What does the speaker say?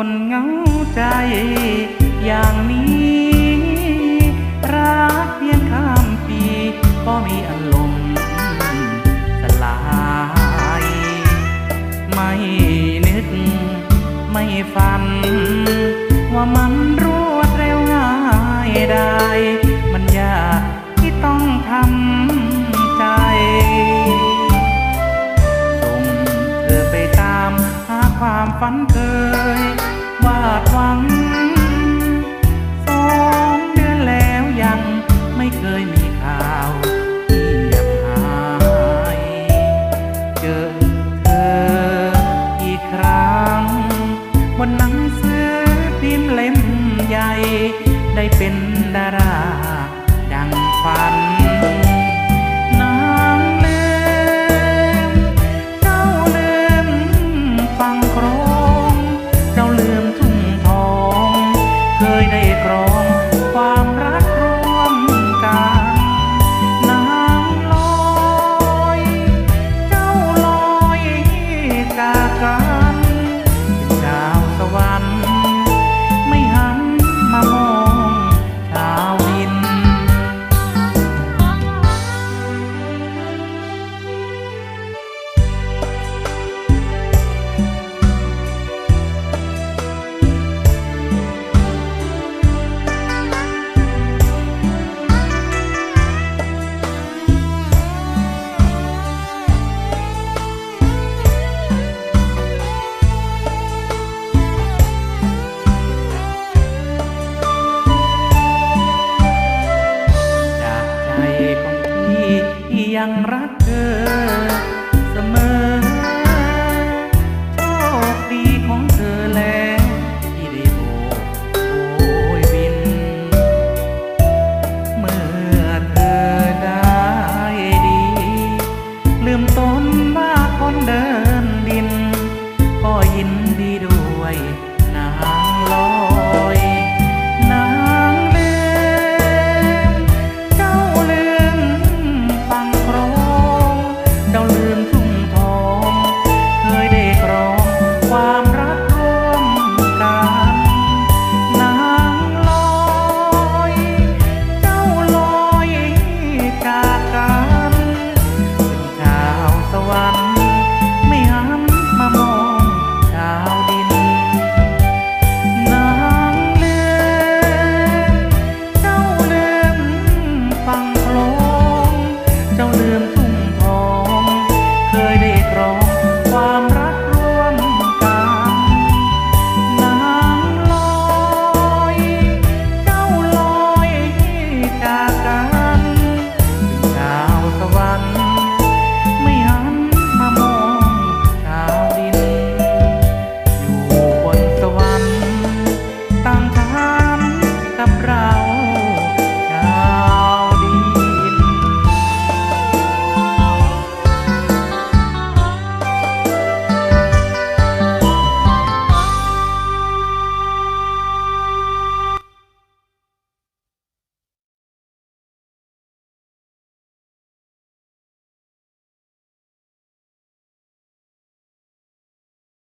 คนเหงาใจ อย่างนี้ รักเพียงข้ามปี ก็มีอารมณ์สลาย ไม่นึก ไม่ฝัน ว่ามันรวดเร็วง่ายได้ ฝันเคยวาดหวังสองเดือนแล้วยังไม่เคยมีข่าวเงียบหายเจอเธออีกครั้งบนหนังสือพิมพ์เล่มใหญ่ ได้เป็นดาราดังฝัน ใจของพี่ยังรักเธอเสมอ